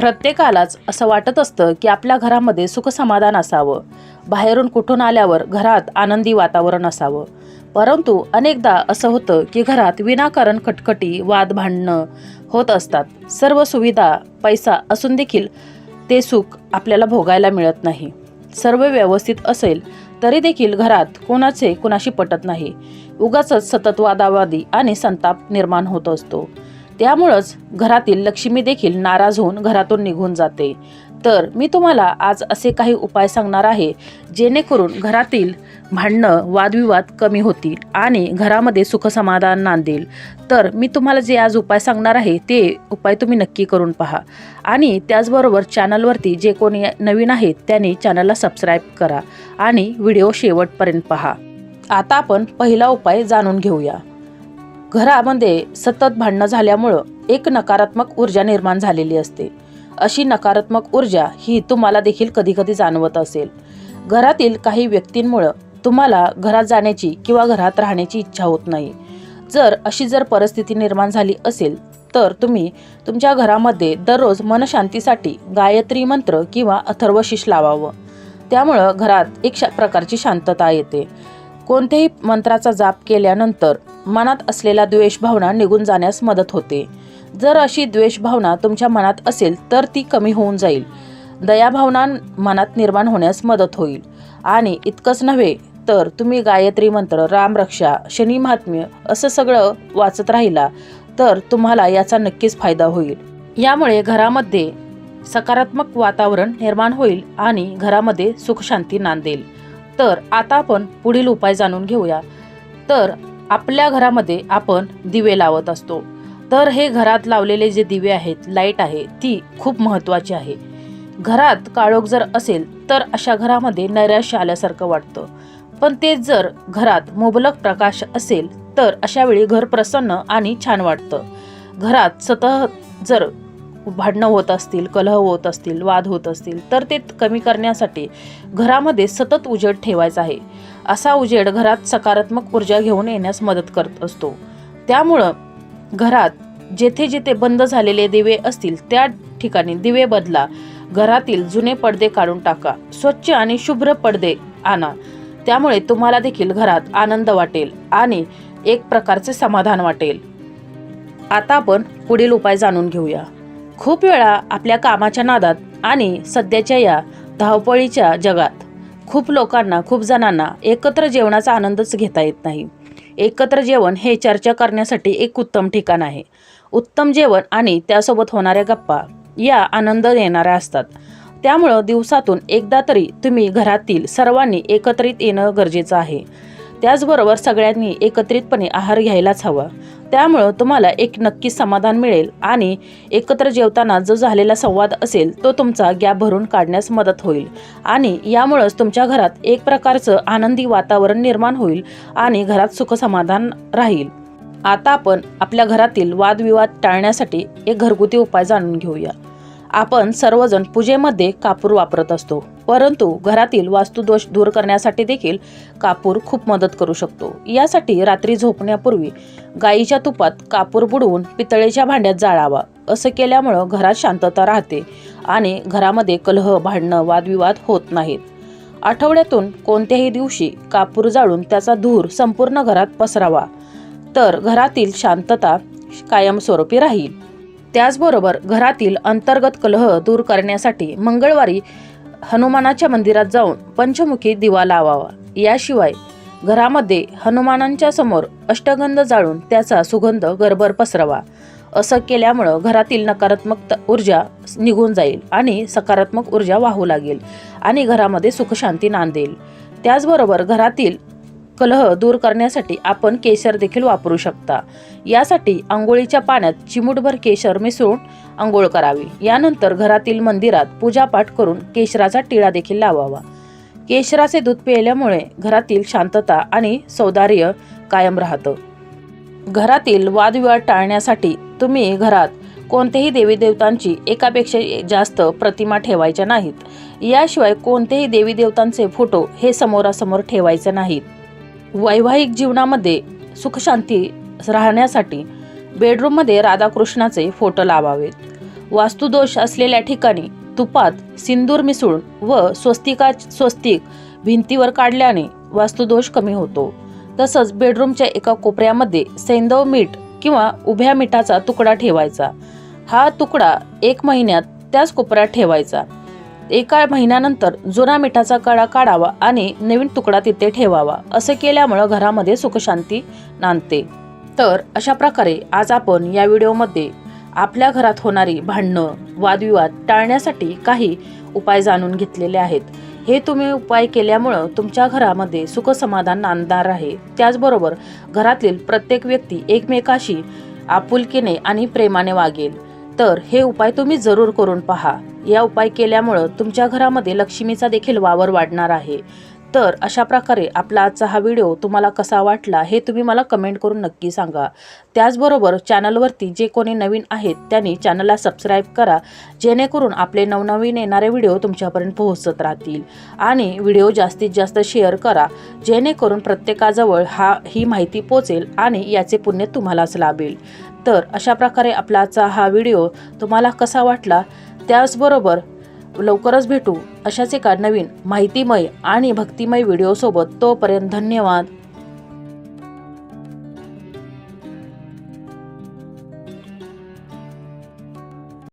प्रत्येकालाच असं वाटत असतं की आपल्या घरामध्ये सुखसमाधान असावं. बाहेरून कुठून आल्यावर घरात आनंदी वातावरण असावं. परंतु अनेकदा असं होतं की घरात विनाकारण खटखटी वाद भांडणं होत असतात. सर्व सुविधा पैसा असून देखील ते सुख आपल्याला भोगायला मिळत नाही. सर्व व्यवस्थित असेल तरी देखील घरात कोणाचे कोणाशी पटत नाही. उगाच सतत वादावादी आणि संताप निर्माण होत असतो. त्यामुळंच घरातील लक्ष्मी देखील नाराज होऊन घरातून निघून जाते. तर मी तुम्हाला आज असे काही उपाय सांगणार आहे जेणेकरून घरातील भांडणं वादविवाद कमी होतील आणि घरामध्ये सुखसमाधान नांदेल. तर मी तुम्हाला जे आज उपाय सांगणार आहे ते उपाय तुम्ही नक्की करून पहा. आणि त्याचबरोबर चॅनलवरती जे कोणी नवीन आहेत त्यांनी चॅनलला सबस्क्राईब करा आणि व्हिडिओ शेवटपर्यंत पहा. आता आपण पहिला उपाय जाणून घेऊया. घरामध्ये सतत भांडणं झाल्यामुळं एक नकारात्मक ऊर्जा निर्माण झालेली असते. अशी नकारात्मक ऊर्जा ही तुम्हाला देखील कधीकधी जाणवत असेल. घरातील काही व्यक्तींमुळं तुम्हाला घरात जाण्याची किंवा घरात राहण्याची इच्छा होत नाही. जर अशी जर परिस्थिती निर्माण झाली असेल तर तुम्ही तुमच्या घरामध्ये दररोज मनशांतीसाठी गायत्री मंत्र किंवा अथर्वशीष लावावं. त्यामुळं घरात एक शा प्रकारची शांतता येते. कोणत्याही मंत्राचा जाप केल्यानंतर मनात असलेला द्वेष भावना निघून जाण्यास मदत होते. जर अशी द्वेष भावना तुमच्या मनात असेल तर ती कमी होऊन जाईल. दयाभावना मनात निर्माण होण्यास मदत होईल. आणि इतकंच नव्हे तर तुम्ही गायत्री मंत्र रामरक्षा शनी महात्म्य असं सगळं वाचत राहिला तर तुम्हाला याचा नक्कीच फायदा होईल. यामुळे घरामध्ये सकारात्मक वातावरण निर्माण होईल आणि घरामध्ये सुखशांती नांदेल. तर आता आपण पुढील उपाय जाणून घेऊया. तर आपल्या घरामध्ये आपण दिवे लावत असतो. तर हे घरात लावलेले जे दिवे आहेत लाइट आहे ती खूप महत्त्वाची आहे. घरात काळोख जर असेल तर अशा घरामध्ये नैराश्य आल्यासारखं वाटतं. पण ते जर घरात मुबलक प्रकाश असेल तर अशावेळी घर प्रसन्न आणि छान वाटतं. घरात सतत जर भांडणं होत असतील कलह होत असतील वाद होत असतील तर ते कमी करण्यासाठी घरामध्ये सतत उजेड ठेवायचा आहे. असा उजेड घरात सकारात्मक ऊर्जा घेऊन येण्यास मदत करत असतो. त्यामुळं घरात जेथे जेथे बंद झालेले दिवे असतील त्या ठिकाणी दिवे बदला. घरातील जुने पडदे काढून टाका. स्वच्छ आणि शुभ्र पडदे आणा. त्यामुळे तुम्हाला देखील घरात आनंद वाटेल आणि एक प्रकारचे समाधान वाटेल. आता आपण पुढील उपाय जाणून घेऊया. खूप वेळा आपल्या कामाच्या नादात आणि सध्याच्या या धावपळीच्या जगात खूप लोकांना खूप जणांना एकत्र जेवणाचा आनंदच घेता येत नाही. एकत्र जेवण हे चर्चा करण्यासाठी एक उत्तम ठिकाण आहे. उत्तम जेवण आणि त्यासोबत होणाऱ्या गप्पा या आनंद देणाऱ्या असतात. त्यामुळं दिवसातून एकदा तरी तुम्ही घरातील सर्वांनी एकत्रित येणं गरजेचं आहे. त्याचबरोबर सगळ्यांनी एकत्रितपणे आहार घ्यायलाच हवा. त्यामुळं तुम्हाला एक नक्की समाधान मिळेल आणि एकत्र जेवताना जो झालेला संवाद असेल तो तुमचा गॅप भरून काढण्यास मदत होईल. आणि यामुळंच तुमच्या घरात एक प्रकारचं आनंदी वातावरण निर्माण होईल आणि घरात सुखसमाधान राहील. आता आपण आपल्या घरातील वादविवाद टाळण्यासाठी एक घरगुती उपाय जाणून घेऊया. आपण सर्वजण पूजेमध्ये कापूर वापरत असतो. परंतु घरातील वास्तुदोष दूर करण्यासाठी देखील कापूर खूप मदत करू शकतो. यासाठी रात्री झोपण्यापूर्वी गाईच्या तुपात कापूर बुडवून पितळेच्या भांड्यात जाळावा. असं केल्यामुळं घरात शांतता राहते आणि घरामध्ये कलह भांडणं वादविवाद होत नाहीत. आठवड्यातून कोणत्याही दिवशी कापूर जाळून त्याचा धूर संपूर्ण घरात पसरावा. तर घरातील शांतता कायमस्वरूपी राहील. त्याचबरोबर घरातील अंतर्गत कलह दूर करण्यासाठी मंगळवारी हनुमानाच्या मंदिरात जाऊन पंचमुखी दिवा लावावा. याशिवाय घरामध्ये हनुमानांच्या समोर अष्टगंध जाळून त्याचा सुगंध गरभर पसरवा. असं केल्यामुळं घरातील नकारात्मक ऊर्जा निघून जाईल आणि सकारात्मक ऊर्जा वाहू लागेल आणि घरामध्ये सुखशांती नांदेल. त्याचबरोबर घरातील कलह दूर करण्यासाठी आपण केशर देखील वापरू शकता. यासाठी आंघोळीच्या पाण्यात चिमूटभर केशर मिसळून आंघोळ करावी. यानंतर घरातील मंदिरात पूजापाठ करून केशराचा टिळा देखील लावावा. केशराचे दूध पिल्यामुळे घरातील शांतता आणि सौदार्य कायम राहतं. घरातील वादविवाद टाळण्यासाठी तुम्ही घरात कोणत्याही देवी देवतांची एकापेक्षा जास्त प्रतिमा ठेवायच्या नाहीत. याशिवाय कोणतेही देवी देवतांचे फोटो हे समोरासमोर ठेवायचे नाहीत. वैवाहिक जीवनामध्ये सुखशांती राहण्यासाठी बेडरूममध्ये राधाकृष्णाचे फोटो लावावेत. वास्तुदोष असलेल्या ठिकाणी तुपात सिंदूर मिसळून व स्वस्तिका स्वस्तिक भिंतीवर काढल्याने वास्तुदोष कमी होतो. तसंच बेडरूमच्या एका कोपऱ्यामध्ये सैंदव मीठ किंवा उभ्या मिठाचा तुकडा ठेवायचा. हा तुकडा एक महिन्यात त्याच कोपऱ्यात ठेवायचा. एका महिन्यानंतर जुना मिठाचा कडा काढावा आणि नवीन तुकडा तिथे ठेवावा असं केल्यामुळं घरामध्ये सुखशांती नांदते. तर अशा प्रकारे आज आपण या व्हिडिओमध्ये आपल्या घरात होणारी भांडणं वादविवाद टाळण्यासाठी काही उपाय जाणून घेतलेले आहेत. हे तुम्ही उपाय केल्यामुळं तुमच्या घरामध्ये सुखसमाधान नांदणार आहे. त्याचबरोबर घरातील प्रत्येक व्यक्ती एकमेकाशी आपुलकीने आणि प्रेमाने वागेल. तर हे उपाय तुम्ही जरूर करून पहा. या उपाय केल्यामुळं तुमच्या घरामध्ये लक्ष्मीचा देखील वावर वाढणार आहे. तर अशा प्रकारे आपला आजचा हा व्हिडिओ तुम्हाला कसा वाटला हे तुम्ही मला कमेंट करून नक्की सांगा. त्याचबरोबर चॅनलवरती जे कोणी नवीन आहेत त्यांनी चॅनलला सबस्क्राईब करा जेणेकरून आपले नवनवीन येणारे व्हिडिओ तुमच्यापर्यंत पोहोचत राहतील. आणि व्हिडिओ जास्तीत जास्त शेअर करा जेणेकरून प्रत्येकाजवळ हा ही माहिती पोचेल आणि याचे पुण्य तुम्हालाच लाभेल. तर अशा प्रकारे आपला आजचा हा व्हिडिओ तुम्हाला कसा वाटला त्याचबरोबर लवकरच भेटू अशाच एका नवीन माहितीमय आणि भक्तिमय व्हिडिओसोबत तोपर्यंत धन्यवाद.